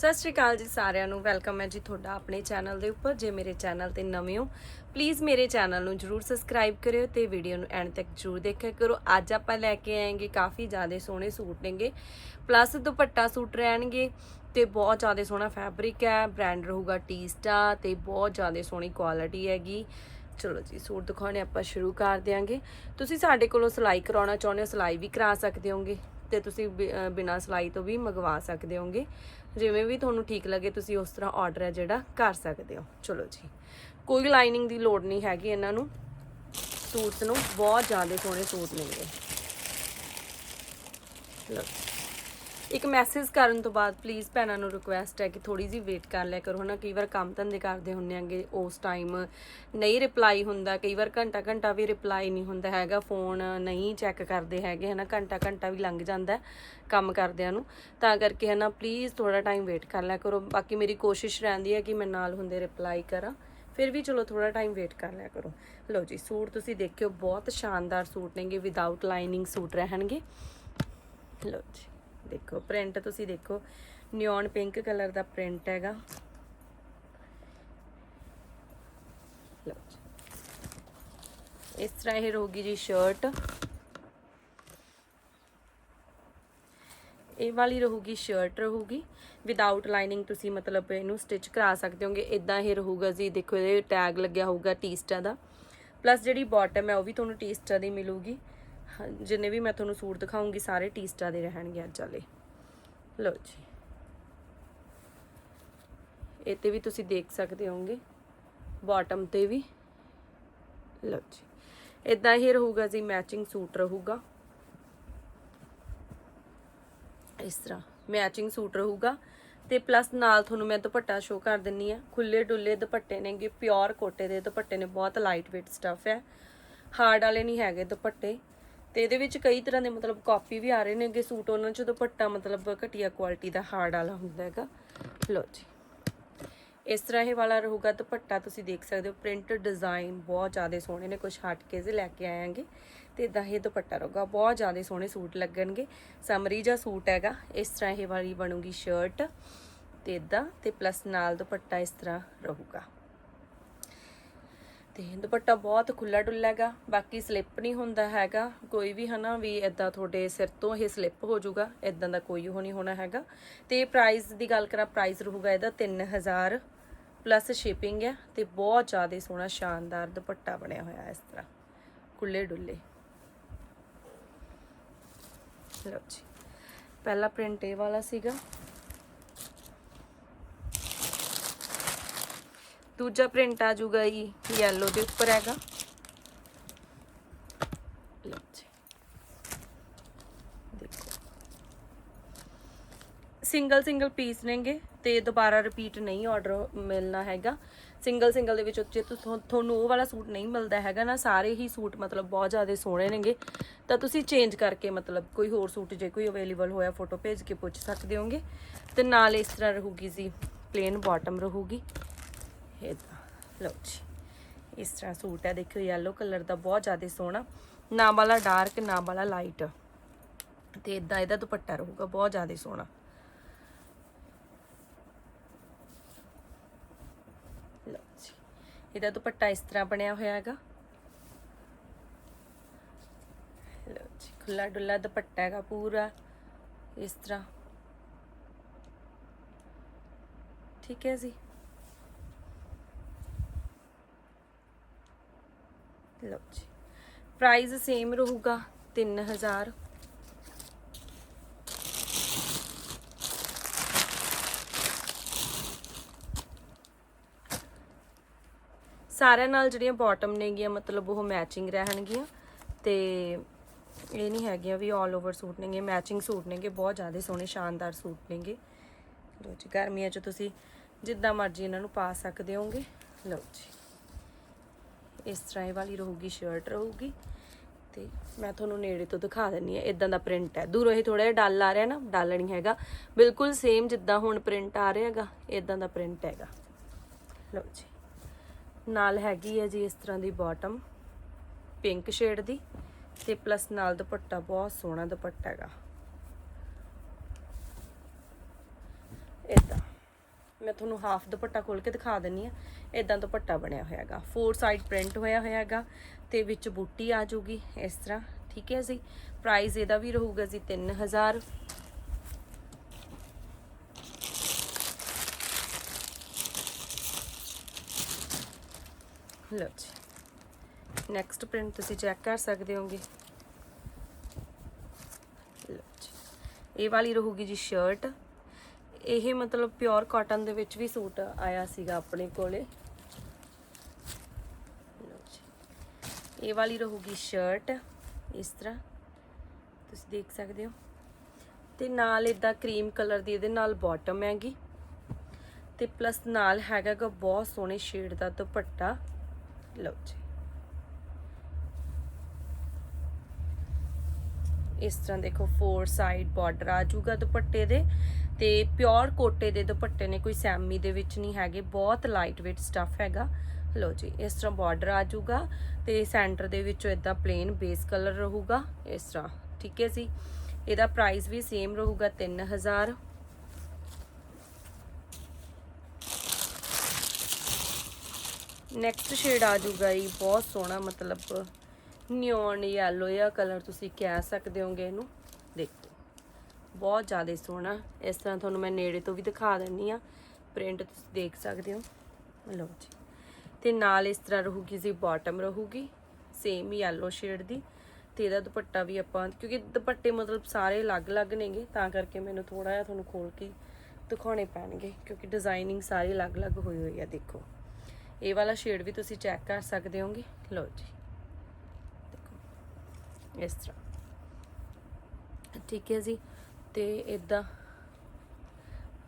ਸਤਿ ਸ਼੍ਰੀ ਅਕਾਲ ਜੀ ਸਾਰਿਆਂ ਨੂੰ। ਵੈਲਕਮ ਹੈ ਜੀ ਤੁਹਾਡਾ ਆਪਣੇ ਚੈਨਲ ਦੇ ਉੱਪਰ। ਜੇ ਮੇਰੇ ਚੈਨਲ ਤੇ ਨਵੇਂ ਹੋ ਪਲੀਜ਼ ਮੇਰੇ ਚੈਨਲ ਨੂੰ ਜਰੂਰ ਸਬਸਕ੍ਰਾਈਬ ਕਰਿਓ ਤੇ ਵੀਡੀਓ ਨੂੰ ਐਂਡ ਤੱਕ ਜਰੂਰ ਦੇਖਿਆ ਕਰੋ। ਅੱਜ ਆਪਾਂ ਲੈ ਕੇ ਆਏਗੇ ਕਾਫੀ ਜ਼ਿਆਦਾ ਸੋਹਣੇ ਸੂਟ ਨੇਗੇ। ਪਲੱਸ ਦੁਪੱਟਾ ਸੂਟ ਰਹਿਣਗੇ ਤੇ ਬਹੁਤ ਜ਼ਿਆਦਾ ਸੋਹਣਾ ਫੈਬਰਿਕ ਹੈ ਬ੍ਰਾਂਡ ਰਹੂਗਾ ਟੀਸਟਾ ਤੇ ਬਹੁਤ ਜ਼ਿਆਦਾ ਸੋਹਣੀ ਕੁਆਲਿਟੀ ਹੈਗੀ। ਚਲੋ ਜੀ, ਸੂਟ ਦਿਖਾਉਣੇ ਆਪਾਂ ਸ਼ੁਰੂ ਕਰ ਦਿਆਂਗੇ। ਤੁਸੀਂ ਸਾਡੇ ਕੋਲੋਂ ਸਿਲਾਈ ਕਰਾਉਣਾ ਚਾਹੁੰਦੇ ਹੋ, ਸਿਲਾਈ ਵੀ ਕਰਾ ਸਕਦੇ ਹੋਗੇ। ਤੇ ਤੁਸੀਂ ਬਿ- ਅਹ, ਬਿਨਾਂ ਸਿਲਾਈ ਤੋਂ ਵੀ ਮੰਗਵਾ ਸਕਦੇ ਹੋਗੇ। ਜਿਵੇਂ ਵੀ ਤੁਹਾਨੂੰ ਠੀਕ ਲੱਗੇ, ਤੁਸੀਂ ਉਸ ਤਰ੍ਹਾਂ ਆਰਡਰ ਹੈ ਜਿਹੜਾ ਕਰ ਸਕਦੇ ਹੋ। ਚਲੋ ਜੀ। ਕੋਈ ਲਾਈਨਿੰਗ ਦੀ ਲੋੜ ਨਹੀਂ ਹੈਗੀ ਇਹਨਾਂ ਨੂੰ। ਸੂਟਸ ਨੂੰ ਬਹੁਤ ਜ਼ਿਆਦਾ ਸੋਹਣੇ ਸੂਟ ਮਿਲਦੇ। ਲਓ। ਇੱਕ ਮੈਸੇਜ ਕਰਨ ਤੋਂ ਬਾਅਦ ਪਲੀਜ਼ ਭੈਣਾਂ ਨੂੰ ਰਿਕੁਐਸਟ ਹੈ ਕਿ ਥੋੜੀ ਜਿਹੀ ਵੇਟ ਕਰ ਲਿਆ ਕਰੋ, ਹਨਾ? ਕਈ ਵਾਰ ਕੰਮ ਧੰਦੇ ਕਰਦੇ ਹੁੰਦੇ ਆਂਗੇ ਉਸ ਟਾਈਮ ਨਹੀਂ ਰਿਪਲਾਈ ਹੁੰਦਾ, ਕਈ ਵਾਰ ਘੰਟਾ ਘੰਟਾ ਵੀ ਰਿਪਲਾਈ ਨਹੀਂ ਹੁੰਦਾ ਹੈਗਾ ਫੋਨ ਨਹੀਂ ਚੈੱਕ ਕਰਦੇ ਹੈਗੇ, ਹਨਾ? ਘੰਟਾ ਘੰਟਾ ਵੀ ਲੰਘ ਜਾਂਦਾ ਕੰਮ ਕਰਦਿਆਂ ਨੂੰ। ਤਾਂ ਕਰਕੇ, ਹਨਾ ਪਲੀਜ਼ ਥੋੜਾ ਟਾਈਮ ਵੇਟ ਕਰ ਲਿਆ ਕਰੋ। ਬਾਕੀ ਮੇਰੀ ਕੋਸ਼ਿਸ਼ ਰਹਿੰਦੀ ਹੈ ਕਿ ਮੈਂ ਨਾਲ ਹੁੰਦੇ ਰਿਪਲਾਈ ਕਰਾਂ। ਫਿਰ ਵੀ ਚਲੋ ਥੋੜਾ ਟਾਈਮ ਵੇਟ ਕਰ ਲਿਆ ਕਰੋ। ਲਓ ਜੀ, ਸੂਟ ਤੁਸੀਂ ਦੇਖਿਓ, ਬਹੁਤ ਸ਼ਾਨਦਾਰ ਸੂਟ ਨੇਗੇ ਵਿਦਆਊਟ ਲਾਈਨਿੰਗ ਸੂਟ ਰਹਿਣਗੇ। ਲਓ ਜੀ। ਦੇਖੋ ਪ੍ਰਿੰਟ ਤੁਸੀਂ ਦੇਖੋ ਨਿਓਨ ਪਿੰਕ ਕਲਰ ਦਾ ਪ੍ਰਿੰਟ ਹੈਗਾ। ਇਸ ਤਰ੍ਹਾਂ ਇਹ ਰਹੂਗੀ ਜੀ ਸ਼ਰਟ ਇਹ ਵਾਲੀ ਰਹੂਗੀ ਸ਼ਰਟ ਰਹੂਗੀ। ਵਿਦਆਊਟ ਲਾਈਨਿੰਗ ਤੁਸੀਂ ਮਤਲਬ ਇਹਨੂੰ ਸਟਿਚ ਕਰਾ ਸਕਦੇ ਹੋਗੇ। ਇਦਾਂ ਇਹ ਰਹੂਗਾ ਜੀ, ਦੇਖੋ ਇਹਦੇ ਟੈਗ ਲੱਗਿਆ ਹੋਊਗਾ ਟੀਸਟਾ ਦਾ। ਪਲੱਸ ਜਿਹੜੀ ਬਾਟਮ ਹੈ, ਉਹ ਵੀ ਤੁਹਾਨੂੰ ਟੀਸਟਾ ਦੀ ਮਿਲੂਗੀ। ਜਿੰਨੇ ਵੀ ਮੈਂ ਤੁਹਾਨੂੰ ਸੂਟ ਦਿਖਾਉਂਗੀ, ਸਾਰੇ ਟੀਸਟਾ ਦੇ ਰਹਿਣਗੇ ਅੱਜ ਵਾਲੇ। ਲਓ ਜੀ। ਇਹ ਤੇ ਵੀ ਤੁਸੀਂ ਦੇਖ ਸਕਦੇ ਹੋਗੇ ਬਾਟਮ ਤੇ ਵੀ। ਲਓ ਜੀ। ਇਦਾਂ ਹੀ ਰਹੂਗਾ ਜੀ ਮੈਚਿੰਗ ਸੂਟ ਰਹੂਗਾ। ਇਸ ਤਰ੍ਹਾਂ ਮੈਚਿੰਗ ਸੂਟ ਰਹੂਗਾ। ਤੇ ਪਲੱਸ ਨਾਲ ਤੁਹਾਨੂੰ ਮੈਂ ਦੁਪੱਟਾ ਸ਼ੋ ਕਰ ਦਿੰਨੀ ਆ। ਖੁੱਲੇ ਡੁੱਲੇ ਦੁਪੱਟੇ ਨੇਗੇ ਪਿਓਰ ਕੋਟੇ ਦੇ ਦੁਪੱਟੇ ਨੇ, ਬਹੁਤ ਲਾਈਟ weight ਸਟਫ ਹੈ। ਹਾਰਡ ਵਾਲੇ ਨਹੀਂ ਹੈਗੇ ਦੁਪੱਟੇ। ਤੇ ਇਹਦੇ ਵਿੱਚ ਕਈ ਤਰ੍ਹਾਂ ਦੇ ਮਤਲਬ ਕਾਪੀ ਵੀ ਆ ਰਹੇ ਨੇ ਅੱਗੇ ਸੂਟ ਉਹਨਾਂ ਚ ਦੁਪੱਟਾ ਮਤਲਬ ਘਟੀਆ ਕੁਆਲਿਟੀ ਦਾ ਹਾਰਡ ਵਾਲਾ ਹੁੰਦਾ ਹੈਗਾ। ਲਓ ਜੀ। ਇਸ ਤਰ੍ਹਾਂ ਇਹ ਵਾਲਾ ਰਹੂਗਾ ਦੁਪੱਟਾ, ਤੁਸੀਂ ਦੇਖ ਸਕਦੇ ਹੋ ਪ੍ਰਿੰਟ ਡਿਜ਼ਾਈਨ ਬਹੁਤ ਜ਼ਿਆਦਾ ਸੋਹਣੇ ਨੇ ਕੁਝ ਹਟ ਕੇ ਜੇ ਲੈ ਕੇ ਆਏਾਂਗੇ ਤੇ ਇਦਾਂ ਇਹ ਦੁਪੱਟਾ ਰਹੂਗਾ। ਬਹੁਤ ਜ਼ਿਆਦਾ ਸੋਹਣੇ ਸੂਟ ਲੱਗਣਗੇ, ਸਮਰੀ ਜਿਹਾ ਸੂਟ ਹੈਗਾ, ਇਸ ਤਰ੍ਹਾਂ ਇਹ ਵਾਲੀ ਬਣੂਗੀ ਸ਼ਰਟ ਤੇ ਇਦਾਂ ਤੇ ਪਲੱਸ ਨਾਲ ਦੁਪੱਟਾ ਇਸ ਤਰ੍ਹਾਂ ਰਹੂਗਾ। ਤੇ ਦੁਪੱਟਾ ਬਹੁਤ ਖੁੱਲਾ ਡੁੱਲਾ ਹੈਗਾ, ਬਾਕੀ ਸਲਿੱਪ ਨਹੀਂ ਹੁੰਦਾ ਹੈਗਾ। ਕੋਈ ਵੀ ਹਨਾ ਵੀ ਇਦਾਂ ਤੁਹਾਡੇ ਸਿਰ ਤੋਂ ਇਹ ਸਲਿੱਪ ਹੋ ਜਾਊਗਾ ਇਦਾਂ ਦਾ ਕੋਈ ਉਹ ਨਹੀਂ ਹੋਣਾ ਹੈਗਾ। ਤੇ ਪ੍ਰਾਈਸ ਦੀ ਗੱਲ ਕਰਾਂ ਪ੍ਰਾਈਸ ਰਹੂਗਾ ਇਹਦਾ 3000 ਪਲੱਸ ਸ਼ਿਪਿੰਗ ਹੈ ਤੇ ਬਹੁਤ ਜ਼ਿਆਦਾ ਸੋਹਣਾ, ਸ਼ਾਨਦਾਰ ਦੁਪੱਟਾ ਬਣਿਆ ਹੋਇਆ ਇਸ ਤਰ੍ਹਾਂ। ਖੁੱਲੇ ਡੁੱਲੇ ਲਓ ਜੀ। ਪਹਿਲਾ ਪ੍ਰਿੰਟ ਇਹ ਵਾਲਾ ਸੀਗਾ। ਦੂਜਾ ਪ੍ਰਿੰਟ ਆ ਜਾਊਗਾ ਜੀ ਯੈਲੋ ਦੇ ਉੱਪਰ ਹੈਗਾ। ਲਓ ਜੀ। ਦੇਖੋ। ਸਿੰਗਲ ਸਿੰਗਲ ਪੀਸ ਨੇਗੇ ਤੇ ਦੁਬਾਰਾ ਰਿਪੀਟ ਨਹੀਂ ਆਰਡਰ ਮਿਲਣਾ ਹੈਗਾ। ਸਿੰਗਲ ਸਿੰਗਲ ਦੇ ਵਿੱਚ ਜੇ ਤੁਹਾਨੂੰ ਉਹ ਵਾਲਾ ਸੂਟ ਨਹੀਂ ਮਿਲਦਾ ਹੈਗਾ ਨਾ, ਸਾਰੇ ਹੀ ਸੂਟ ਮਤਲਬ ਬਹੁਤ ਜ਼ਿਆਦਾ ਸੋਹਣੇ ਨੇਗੇ। ਤਾਂ ਤੁਸੀਂ ਚੇਂਜ ਕਰਕੇ ਮਤਲਬ ਕੋਈ ਹੋਰ ਸੂਟ ਜੇ ਕੋਈ ਅਵੇਲੇਬਲ ਹੋਇਆ ਫੋਟੋ ਭੇਜ ਕੇ ਪੁੱਛ ਸਕਦੇ ਹੋਗੇ। ਤੇ ਨਾਲ ਇਸ ਤਰ੍ਹਾਂ ਰਹੂਗੀ ਜੀ ਪਲੇਨ ਬਾਟਮ ਰਹੂਗੀ। ਇਦਾਂ ਲਓ ਜੀ। ਇਸ ਤਰ੍ਹਾਂ ਸੂਟ ਹੈ, ਦੇਖਿਓ ਯੈਲੋ ਕਲਰ ਦਾ ਬਹੁਤ ਜ਼ਿਆਦਾ ਸੋਹਣਾ। ਨਾ ਵਾਲਾ ਡਾਰਕ ਨਾ ਵਾਲਾ ਲਾਈਟ ਤੇ ਇਦਾਂ ਇਹਦਾ ਦੁਪੱਟਾ ਰਹੂਗਾ, ਬਹੁਤ ਜ਼ਿਆਦਾ ਸੋਹਣਾ। ਲਓ ਜੀ, ਇਹਦਾ ਦੁਪੱਟਾ ਇਸ ਤਰ੍ਹਾਂ ਬਣਿਆ ਹੋਇਆ ਹੈਗਾ। ਲਓ ਜੀ ਖੁੱਲਾ ਡੁੱਲਾ ਦੁਪੱਟਾ ਹੈਗਾ ਪੂਰਾ, ਇਸ ਤਰ੍ਹਾਂ। ਠੀਕ ਹੈ ਜੀ। ਲਓ ਜੀ। ਪ੍ਰਾਈਸ ਸੇਮ ਰਹੂਗਾ 3000 ਸਾਰਿਆਂ ਨਾਲ ਜਿਹੜੀਆਂ ਬਾਟਮ ਨੇਗੀਆਂ, ਮਤਲਬ ਉਹ ਮੈਚਿੰਗ ਰਹਿਣਗੀਆਂ ਤੇ ਇਹ ਨਹੀਂ ਹੈਗੀਆਂ ਵੀ 올 ਓਵਰ ਸੂਟ ਨੇਗੇ ਮੈਚਿੰਗ ਸੂਟ ਨੇਗੇ, ਬਹੁਤ ਜ਼ਿਆਦਾ ਸੋਹਣੇ, ਸ਼ਾਨਦਾਰ ਸੂਟ ਨੇਗੇ। ਲਓ ਜੀ, ਗਰਮੀਆਂ 'ਚ ਤੁਸੀਂ ਜਿੱਦਾਂ ਮਰਜ਼ੀ ਇਹਨਾਂ ਨੂੰ ਪਾ ਸਕਦੇ ਹੋਗੇ ਲਓ ਜੀ। ਇਸ ਤਰ੍ਹਾਂ ਇਹ ਵਾਲੀ ਰਹੂਗੀ ਸ਼ਰਟ ਰਹੂਗੀ। ਤੇ ਮੈਂ ਤੁਹਾਨੂੰ ਨੇੜੇ ਤੋਂ ਦਿਖਾ ਦਿੰਨੀ ਆ ਇਦਾਂ ਦਾ ਪ੍ਰਿੰਟ ਹੈ। ਦੂਰੋਂ ਇਹ ਥੋੜਾ ਜਿਹਾ ਡਲ ਆ ਰਿਹਾ ਨਾ, ਡਲ ਨਹੀਂ ਹੈਗਾ। ਬਿਲਕੁਲ ਸੇਮ ਜਿੱਦਾਂ ਹੁਣ ਪ੍ਰਿੰਟ ਆ ਰਿਹਾ ਹੈਗਾ ਇਦਾਂ ਦਾ ਪ੍ਰਿੰਟ ਹੈਗਾ। ਲਓ ਜੀ। ਨਾਲ ਹੈਗੀ ਹੈ ਜੀ ਇਸ ਤਰ੍ਹਾਂ ਦੀ ਬਾਟਮ ਪਿੰਕ ਸ਼ੇਡ ਦੀ। ਤੇ ਪਲੱਸ ਨਾਲ ਦੁਪੱਟਾ, ਬਹੁਤ ਸੋਹਣਾ ਦੁਪੱਟਾ ਹੈਗਾ। ਇਦਾਂ ਮੈਂ ਤੁਹਾਨੂੰ ਹਾਫ ਦੁਪੱਟਾ ਖੋਲ ਕੇ ਦਿਖਾ ਦਿੰਨੀ ਆ ਇਦਾਂ ਦੁਪੱਟਾ ਬਣਿਆ ਹੋਇਆ ਹੈਗਾ ਫੋਰ ਸਾਈਡ ਪ੍ਰਿੰਟ ਹੋਇਆ ਹੋਇਆ ਹੈਗਾ ਤੇ ਵਿੱਚ ਬੂਟੀ ਆ ਜੂਗੀ ਇਸ ਤਰ੍ਹਾਂ। ਠੀਕ ਹੈ ਜੀ? ਪ੍ਰਾਈਸ ਇਹਦਾ ਵੀ ਰਹੂਗਾ ਜੀ 3000 ਲਓ ਜੀ। ਨੈਕਸਟ ਪ੍ਰਿੰਟ ਤੁਸੀਂ ਚੈੱਕ ਕਰ ਸਕਦੇ ਹੋਗੇ। ਲਓ ਜੀ। ਇਹ ਵਾਲੀ ਰਹੂਗੀ ਜੀ ਸ਼ਰਟ ਇਹ ਮਤਲਬ ਪਿਓਰ ਕਾਟਨ ਦੇ ਵਿੱਚ ਵੀ ਸੂਟ ਆਇਆ ਸੀਗਾ ਆਪਣੇ ਕੋਲੇ। ਜੀ। ਇਹ ਵਾਲੀ ਰਹੂਗੀ ਸ਼ਰਟ ਇਸ ਤਰ੍ਹਾਂ। ਤੁਸੀਂ ਦੇਖ ਸਕਦੇ ਹੋ। ਤੇ ਨਾਲ ਇਦਾਂ ਕਰੀਮ ਕਲਰ ਦੀ, ਇਹਦੇ ਨਾਲ ਬਾਟਮ ਹੈਗੀ। ਤੇ ਪਲੱਸ ਨਾਲ ਹੈਗਾ ਬਹੁਤ ਸੋਹਣੇ ਸ਼ੇਡ ਦਾ ਦੁਪੱਟਾ। ਲਓ ਜੀ। ਇਸ ਤਰ੍ਹਾਂ ਦੇਖੋ ਫੋਰ ਸਾਈਡ ਬਾਰਡਰ ਆ ਜਾਊਗਾ ਦੁਪੱਟੇ ਦੇ ਤੇ ਪਿਓਰ ਕੋਟੇ ਦੇ ਦੁਪੱਟੇ ਨੇ, ਕੋਈ ਸੈਮੀ ਦੇ ਵਿੱਚ ਨਹੀਂ ਹੈਗੇ, ਬਹੁਤ ਲਾਈਟ weight ਸਟੱਫ ਹੈਗਾ। ਲਓ ਜੀ, ਇਸ ਤਰ੍ਹਾਂ ਬਾਰਡਰ ਆ ਜਾਊਗਾ ਤੇ ਸੈਂਟਰ ਦੇ ਵਿੱਚੋਂ ਇਦਾਂ ਪਲੇਨ ਬੇਸ ਕਲਰ ਰਹੂਗਾ, ਇਸ ਤਰ੍ਹਾਂ, ਠੀਕ ਹੈ ਜੀ? ਇਹਦਾ ਪ੍ਰਾਈਸ ਵੀ ਸੇਮ ਰਹੂਗਾ 3000 ਨੈਕਸਟ ਸ਼ੇਡ ਆ ਜਾਊਗਾ ਜੀ, ਬਹੁਤ ਸੋਹਣਾ ਮਤਲਬ ਨਿਓਨ ਯੈਲੋ ਜਾਂ ਕਲਰ ਤੁਸੀਂ ਕਹਿ ਸਕਦੇ ਹੋਗੇ ਇਹਨੂੰ। ਦੇਖੋ, ਬਹੁਤ ਜ਼ਿਆਦਾ ਸੋਹਣਾ। ਇਸ ਤਰ੍ਹਾਂ ਤੁਹਾਨੂੰ ਮੈਂ ਨੇੜੇ ਤੋਂ ਵੀ ਦਿਖਾ ਦਿੰਨੀ ਆ ਪ੍ਰਿੰਟ ਤੁਸੀਂ ਦੇਖ ਸਕਦੇ ਹੋ। ਲਓ ਜੀ। ਤੇ ਨਾਲ ਇਸ ਤਰ੍ਹਾਂ ਰਹੂਗੀ ਜੀ ਬਾਟਮ ਰਹੂਗੀ। ਸੇਮ ਯੈਲੋ ਸ਼ੇਡ ਦੀ। ਤੇ ਇਹਦਾ ਦੁਪੱਟਾ ਵੀ ਆਪਾਂ, ਕਿਉਂਕਿ ਦੁਪੱਟੇ ਮਤਲਬ ਸਾਰੇ ਅਲੱਗ-ਅਲੱਗ ਨੇਗੇ, ਤਾਂ ਕਰਕੇ ਮੈਨੂੰ ਥੋੜਾ ਜਿਹਾ ਤੁਹਾਨੂੰ ਖੋਲ ਕੇ ਦਿਖਾਉਣੇ ਪੈਣਗੇ। ਕਿਉਂਕਿ ਡਿਜ਼ਾਈਨਿੰਗ ਸਾਰੀ ਅਲੱਗ-ਅਲੱਗ ਹੋਈ ਹੋਈ ਆ, ਦੇਖੋ। ਇਹ ਵਾਲਾ ਸ਼ੇਡ ਵੀ ਤੁਸੀਂ ਚੈੱਕ ਕਰ ਸਕਦੇ ਹੋਗੇ। ਲਓ ਜੀ। ਇਸ ਤਰ੍ਹਾਂ। ਠੀਕ ਹੈ ਜੀ, ਤੇ ਇਦਾਂ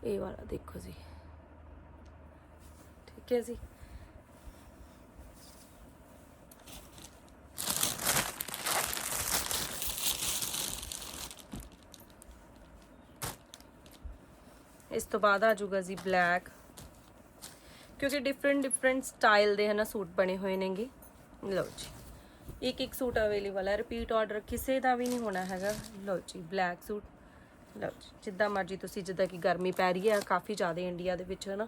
ਇਹ ਵਾਲਾ ਦੇਖੋ ਜੀ। ਠੀਕ ਹੈ ਜੀ। ਇਸ ਤੋਂ ਬਾਅਦ ਆ ਜਾਊਗਾ ਜੀ ਬਲੈਕ ਕਿਉਂਕਿ ਡਿਫਰੈਂਟ ਡਿਫਰੈਂਟ ਸਟਾਈਲ ਦੇ ਹਨਾ ਸੂਟ ਬਣੇ ਹੋਏ ਨੇਗੇ। ਲਓ ਜੀ। ਇੱਕ ਇੱਕ ਸੂਟ ਅਵੇਲੇਬਲ ਹੈ ਰਿਪੀਟ ਆਰਡਰ ਕਿਸੇ ਦਾ ਵੀ ਨਹੀਂ ਹੋਣਾ ਹੈਗਾ। ਲਓ ਜੀ ਬਲੈਕ ਸੂਟ। ਲਓ ਜੀ, ਜਿੱਦਾਂ ਮਰਜ਼ੀ ਤੁਸੀਂ ਜਿੱਦਾਂ ਕਿ ਗਰਮੀ ਪੈ ਰਹੀ ਹੈ ਕਾਫੀ ਜ਼ਿਆਦਾ ਇੰਡੀਆ ਦੇ ਵਿੱਚ, ਹਨਾ।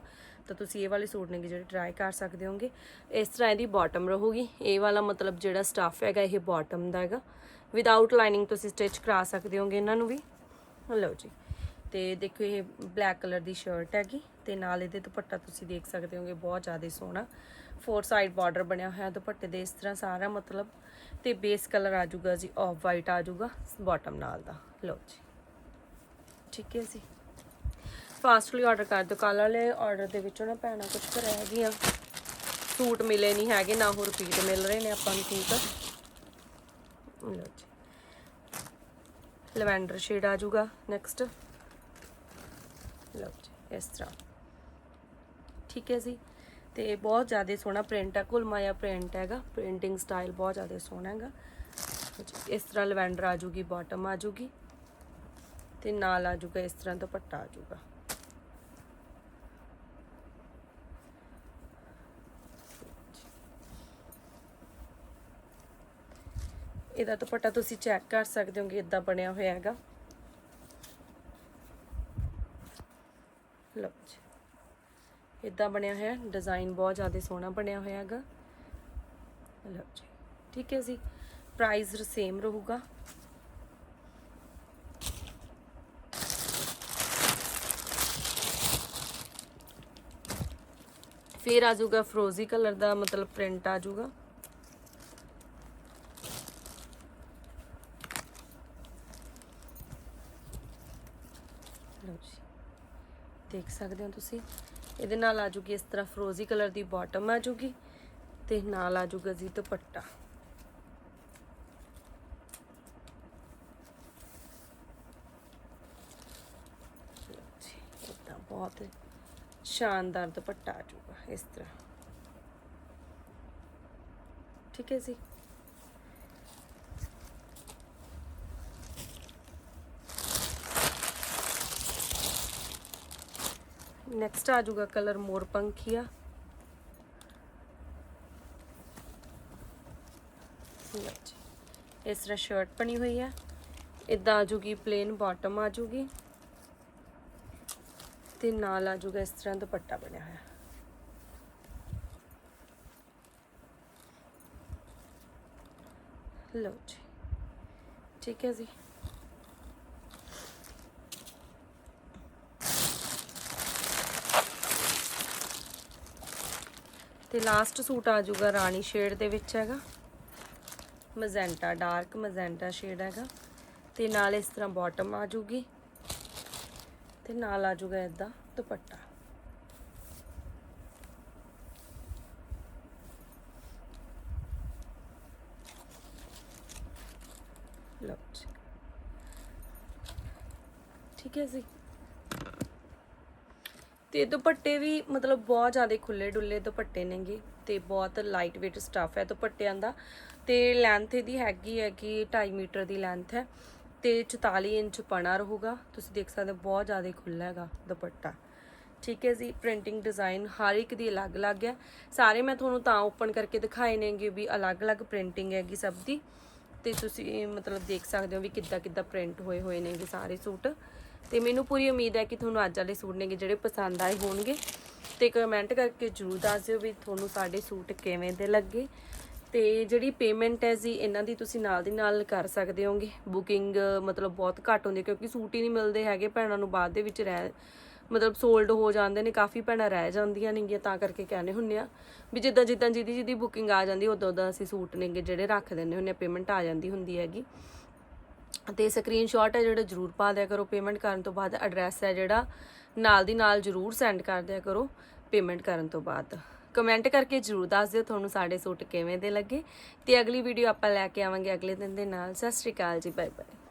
ਤਾਂ ਤੁਸੀਂ ਇਹ ਵਾਲੇ ਸੂਟ ਨੇਗੇ ਜਿਹੜੇ ਟਰਾਈ ਕਰ ਸਕਦੇ ਹੋਗੇ। ਇਸ ਤਰ੍ਹਾਂ ਇਹਦੀ ਬਾਟਮ ਰਹੂਗੀ। ਇਹ ਵਾਲਾ ਮਤਲਬ ਜਿਹੜਾ ਸਟਫ ਹੈਗਾ, ਇਹ ਬਾਟਮ ਦਾ ਹੈਗਾ। ਵਿਦਆਊਟ ਲਾਈਨਿੰਗ ਤੁਸੀਂ ਸਟਿਚ ਕਰਾ ਸਕਦੇ ਹੋਗੇ ਇਹਨਾਂ ਨੂੰ ਵੀ। ਲਓ ਜੀ। ਤੇ ਦੇਖੋ ਇਹ ਬਲੈਕ ਕਲਰ ਦੀ ਸ਼ਰਟ ਹੈਗੀ ਤੇ ਨਾਲ ਇਹਦੇ ਦੁਪੱਟਾ ਤੁਸੀਂ ਦੇਖ ਸਕਦੇ ਹੋਗੇ, ਬਹੁਤ ਜ਼ਿਆਦਾ ਸੋਹਣਾ। ਫੋਰ ਸਾਈਡ ਬਾਰਡਰ ਬਣਿਆ ਹੋਇਆ ਦੁਪੱਟੇ ਦੇ, ਇਸ ਤਰ੍ਹਾਂ ਸਾਰਾ ਮਤਲਬ ਤੇ ਬੇਸ ਕਲਰ ਆ ਜਾਊਗਾ ਜੀ ਆਫ ਵਾਈਟ ਆ ਜਾਊਗਾ ਬਾਟਮ ਨਾਲ ਦਾ। ਲਓ ਜੀ। ਠੀਕ ਹੈ ਜੀ। ਫਾਸਟਲੀ ਆਰਡਰ ਕਰ ਦਿਓ। ਕੱਲ੍ਹ ਵਾਲੇ ਆਰਡਰ ਦੇ ਵਿੱਚੋਂ ਨਾ ਭੈਣਾਂ ਕੁਝ ਰਹਿ ਗਈਆਂ। ਸੂਟ ਮਿਲੇ ਨਹੀਂ ਹੈਗੇ, ਨਾ ਹੋਰ ਰਿਪੀਟ ਮਿਲ ਰਹੇ ਨੇ ਆਪਾਂ ਨੂੰ ਸੂਟ। ਲਓ ਜੀ। ਲਵੈਂਡਰ ਸ਼ੇਡ ਆ ਜਾਊਗਾ। ਨੈਕਸਟ ਲਓ ਜੀ, ਇਸ ਤਰ੍ਹਾਂ। ਠੀਕ ਹੈ ਜੀ? ਤੇ ਬਹੁਤ ਜ਼ਿਆਦਾ ਸੋਹਣਾ ਪ੍ਰਿੰਟ ਹੈ ਕੁਲਮਾਇਆ ਪ੍ਰਿੰਟ ਹੈਗਾ। ਪ੍ਰਿੰਟਿੰਗ ਸਟਾਈਲ ਬਹੁਤ ਜ਼ਿਆਦਾ ਸੋਹਣਾ ਹੈਗਾ। ਇਸ ਤਰ੍ਹਾਂ ਲਵੈਂਡਰ ਆ ਜੂਗੀ ਬਾਟਮ ਆ ਜੂਗੀ ਤੇ ਨਾਲ ਆ ਜੂਗਾ ਇਸ ਤਰ੍ਹਾਂ ਦੁਪੱਟਾ ਆ ਜੂਗਾ ਇਹਦਾ ਦੁਪੱਟਾ ਤੁਸੀਂ ਚੈੱਕ ਕਰ ਸਕਦੇ ਹੋਗੇ, ਇਦਾਂ ਬਣਿਆ ਹੋਇਆ ਹੈਗਾ ਲਓ ਜੀ ਇਦਾਂ ਬਣਿਆ ਹੋਇਆ? ਡਿਜ਼ਾਈਨ ਬਹੁਤ ਜ਼ਿਆਦਾ ਸੋਹਣਾ ਬਣਿਆ ਹੋਇਆ ਹੈਗਾ। ਲਓ ਜੀ, ਠੀਕ ਹੈ ਜੀ। ਪ੍ਰਾਈਸ ਸੇਮ ਰਹੂਗਾ। ਫਿਰ ਆ ਜਾਊਗਾ ਫਰੋਜ਼ੀ ਕਲਰ ਦਾ ਮਤਲਬ ਪ੍ਰਿੰਟ ਆ ਜਾਊਗਾ। ਲਓ ਜੀ। ਦੇਖ ਸਕਦੇ ਹੋ ਤੁਸੀਂ? ਇਹਦੇ ਨਾਲ ਆ ਜੂਗੀ ਇਸ ਤਰ੍ਹਾਂ ਫਰੋਜ਼ੀ ਕਲਰ ਦੀ ਬਾਟਮ ਆ ਜੂਗੀ ਤੇ ਨਾਲ ਆ ਜੂਗਾ ਜੀ ਦੁਪੱਟਾ। ਲਓ ਜੀ ਇਦਾਂ ਬਹੁਤ ਸ਼ਾਨਦਾਰ ਦੁਪੱਟਾ ਆ ਜੂਗਾ ਇਸ ਤਰ੍ਹਾਂ। ਠੀਕ ਹੈ ਜੀ? ਨੈਕਸਟ ਆ ਜਾਊਗਾ ਕਲਰ ਮੋਰ ਪੰਖੀਆ। ਜੀ, ਇਸ ਤਰ੍ਹਾਂ ਸ਼ਰਟ ਬਣੀ ਹੋਈ ਹੈ ਇਦਾਂ ਆ ਜੂਗੀ ਪਲੇਨ ਬਾਟਮ ਆ ਜੂਗੀ ਤੇ ਨਾਲ ਆ ਜੂਗਾ ਇਸ ਤਰ੍ਹਾਂ ਦੁਪੱਟਾ ਬਣਿਆ ਹੋਇਆ। ਲਓ ਜੀ, ਠੀਕ ਹੈ ਜੀ। ਤੇ ਲਾਸਟ ਸੂਟ ਆ ਜਾਊਗਾ ਰਾਣੀ ਸ਼ੇਡ ਦੇ ਵਿੱਚ ਹੈਗਾ। ਮਜ਼ੈਂਟਾ ਡਾਰਕ ਮਜ਼ੈਂਟਾ ਸ਼ੇਡ ਹੈਗਾ। ਤੇ ਨਾਲ ਇਸ ਤਰ੍ਹਾਂ ਬਾਟਮ ਆ ਜਾਊਗੀ। ਤੇ ਨਾਲ ਆ ਜਾਊਗਾ ਇਦਾਂ ਦੁਪੱਟਾ। ਲਓ ਜੀ। ਠੀਕ ਹੈ ਜੀ। ਤੇ ਦੁਪੱਟੇ ਵੀ ਮਤਲਬ ਬਹੁਤ ਜ਼ਿਆਦਾ ਖੁੱਲੇ ਡੁੱਲੇ ਦੁਪੱਟੇ ਨੇਗੇ ਤੇ ਬਹੁਤ ਲਾਈਟ weight ਸਟੱਫ ਹੈ ਦੁਪੱਟਿਆਂ ਦਾ ਤੇ ਲੈਂਥ ਇਹਦੀ ਹੈਗੀ ਹੈ ਕਿ 2.5 ਮੀਟਰ ਦੀ ਲੈਂਥ ਹੈ ਤੇ 44 ਇੰਚ ਪਣਾ ਰਹੂਗਾ। ਤੁਸੀਂ ਦੇਖ ਸਕਦੇ ਹੋ ਬਹੁਤ ਜ਼ਿਆਦਾ ਖੁੱਲਾ ਹੈਗਾ ਦੁਪੱਟਾ। ਠੀਕ ਹੈ ਜੀ ਪ੍ਰਿੰਟਿੰਗ ਡਿਜ਼ਾਈਨ ਹਰ ਇੱਕ ਦੀ ਅਲੱਗ-ਅਲੱਗ ਹੈ। ਸਾਰੇ ਮੈਂ ਤੁਹਾਨੂੰ ਤਾਂ ਓਪਨ ਕਰਕੇ ਦਿਖਾਏ ਨੇਗੇ ਵੀ ਅਲੱਗ-ਅਲੱਗ ਪ੍ਰਿੰਟਿੰਗ ਹੈਗੀ ਸਭ ਦੀ। ਤੇ ਤੁਸੀਂ ਮਤਲਬ ਦੇਖ ਸਕਦੇ ਹੋ ਵੀ ਕਿੱਦਾਂ ਕਿੱਦਾਂ ਪ੍ਰਿੰਟ ਹੋਏ ਹੋਏ ਨੇਗੇ ਸਾਰੇ ਸੂਟ। ਤੇ ਮੈਨੂੰ ਪੂਰੀ ਉਮੀਦ ਹੈ ਕਿ ਤੁਹਾਨੂੰ ਅੱਜ ਵਾਲੇ ਸੂਟ ਨੇਗੇ ਜਿਹੜੇ ਪਸੰਦ ਆਏ ਹੋਣਗੇ। ਤੇ ਕਮੈਂਟ ਕਰਕੇ ਜਰੂਰ ਦੱਸ ਦਿਓ ਵੀ ਤੁਹਾਨੂੰ ਸਾਡੇ ਸੂਟ ਕਿਵੇਂ ਦੇ ਲੱਗੇ। ਤੇ ਜਿਹੜੀ ਪੇਮੈਂਟ ਹੈ ਜੀ, ਇਹਨਾਂ ਦੀ ਤੁਸੀਂ ਨਾਲ ਦੀ ਨਾਲ ਕਰ ਸਕਦੇ ਹੋਗੇ। ਬੁਕਿੰਗ ਮਤਲਬ ਬਹੁਤ ਘੱਟ ਹੁੰਦੀ ਹੈ ਕਿਉਂਕਿ ਸੂਟ ਹੀ ਨਹੀਂ ਮਿਲਦੇ ਹੈਗੇ, ਭੈਣਾਂ ਨੂੰ ਬਾਅਦ ਦੇ ਵਿੱਚ ਰਹਿ ਮਤਲਬ ਸੋਲਡ ਹੋ ਜਾਂਦੇ ਨੇ, ਕਾਫੀ ਭੈਣਾਂ ਰਹਿ ਜਾਂਦੀਆਂ ਨੇਗੀਆਂ, ਤਾਂ ਕਰਕੇ ਕਹਿੰਦੇ ਹੁੰਨੇ ਆ ਵੀ ਜਿੱਦਾਂ ਜਿੱਦਾਂ ਜਿਹਦੀ ਜਿਹਦੀ ਬੁਕਿੰਗ ਆ ਜਾਂਦੀ, ਉਦੋਂ ਉਦੋਂ ਅਸੀਂ ਸੂਟ ਨੇਗੇ ਜਿਹੜੇ ਰੱਖ ਦਿੰਦੇ ਹੁੰਨੇ ਆ ਪੇਮੈਂਟ ਆ ਜਾਂਦੀ ਹੁੰਦੀ ਹੈਗੀ। ਤੇ ਸਕਰੀਨਸ਼ਾਟ ਹੈ ਜਿਹੜਾ ਜਰੂਰ ਪਾ ਦਿਆ ਕਰੋ ਪੇਮੈਂਟ ਕਰਨ ਤੋਂ ਬਾਅਦ ਐਡਰੈਸ ਹੈ ਜਿਹੜਾ, ਨਾਲ ਦੀ ਨਾਲ ਜਰੂਰ ਸੈਂਡ ਕਰ ਦਿਆ ਕਰੋ ਪੇਮੈਂਟ ਕਰਨ ਤੋਂ ਬਾਅਦ। ਕਮੈਂਟ ਕਰਕੇ ਜਰੂਰ ਦੱਸ ਦਿਓ ਤੁਹਾਨੂੰ ਸਾਡੇ ਸੂਟ ਕਿਵੇਂ ਦੇ ਲੱਗੇ ਤੇ ਅਗਲੀ ਵੀਡੀਓ ਆਪਾਂ ਲੈ ਕੇ ਆਵਾਂਗੇ ਅਗਲੇ ਦਿਨ ਦੇ ਨਾਲ। ਸਤਿ ਸ਼੍ਰੀ ਅਕਾਲ ਜੀ ਬਾਏ ਬਾਏ